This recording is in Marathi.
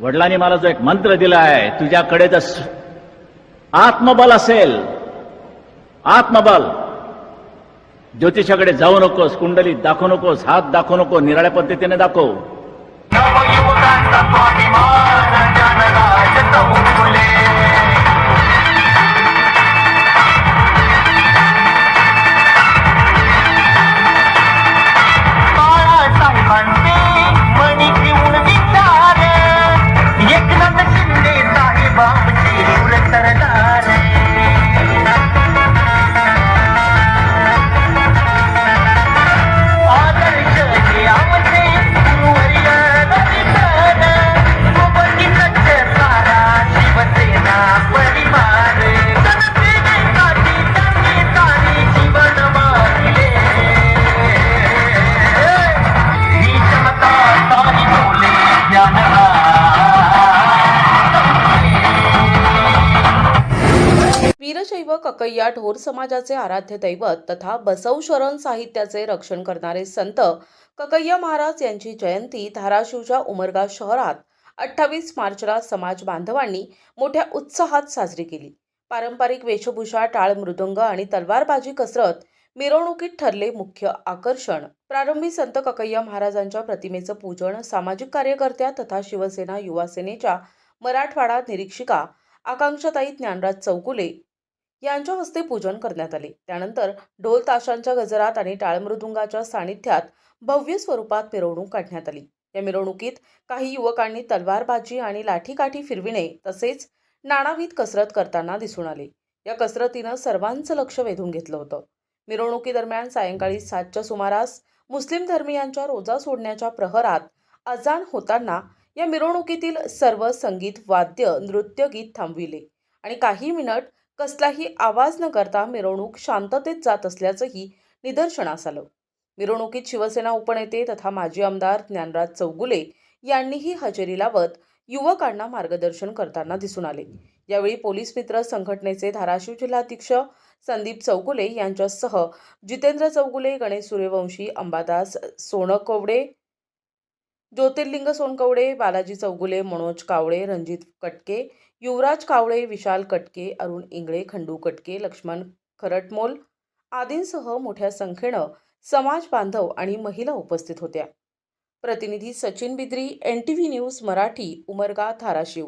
वडिलांनी मला जो एक मंत्र दिला आहे तुझ्याकडे जर आत्मबल असेल आत्मबल ज्योतिषाकडे जाऊ नकोस कुंडली दाखवू नकोस हात दाखवू नको निराळ्या पद्धतीने दाखव. दैव ककय्या ढोर समाजाचे आराध्य दैवत तथा बसवशरण साहित्याचे रक्षण करणारे संत ककय्या महाराज यांची जयंती धाराशिवच्या उमरगा शहरात अठ्ठावीस मार्चला समाज बांधवांनी मोठ्या उत्साहात साजरी केली. पारंपरिक वेशभूषा टाळ मृदुंग आणि तलवारबाजी कसरत मिरवणुकीत ठरले मुख्य आकर्षण. प्रारंभी संत ककय्या महाराजांच्या प्रतिमेचं पूजन सामाजिक कार्यकर्त्या तथा शिवसेना युवा सेनेच्या मराठवाडा निरीक्षिका आकांक्षाताई ज्ञानराज चौगुले यांच्या हस्ते पूजन करण्यात आले. त्यानंतर ढोल ताशांच्या गजरात आणि टाळमृदुंगाच्या सानिध्यात भव्य स्वरूपात मिरवणूक काढण्यात आली. या मिरवणुकीत काही युवकांनी तलवारबाजी आणि लाठीकाठी फिरविणे तसेच नाणावीत कसरत करताना दिसून आले. या कसरतीनं सर्वांचं लक्ष वेधून घेतलं होतं. मिरवणुकीदरम्यान सायंकाळी सातच्या सुमारास मुस्लिम धर्मियांच्या रोजा सोडण्याच्या प्रहरात अजाण होताना या मिरवणुकीतील सर्व संगीत वाद्य नृत्य गीत थांबविले आणि काही मिनिट कसलाही आवाज न करता मिरवणूक शांततेत जात असल्याचंही निदर्शनास आलं. मिरवणुकीत शिवसेना उपनेते तथा माजी आमदार ज्ञानराज चौगुले यांनीही हजेरी लावत युवकांना मार्गदर्शन करताना दिसून आले. यावेळी पोलीस मित्र संघटनेचे धाराशिव जिल्हाध्यक्ष संदीप चौगुले यांच्यासह जितेंद्र चौगुले गणेश सूर्यवंशी अंबादास सोनकवडे ज्योतिर्लिंग सोनकवडे बालाजी चौगुले मनोज कावळे रणजित कटके युवराज कावळे विशाल कटके अरुण इंगळे खंडू कटके लक्ष्मण खरटमोल आदींसह मोठ्या संख्येनं समाज बांधव आणि महिला उपस्थित होत्या. प्रतिनिधी Sachin Bidri N T V news Marathi Umarga Dharashiv.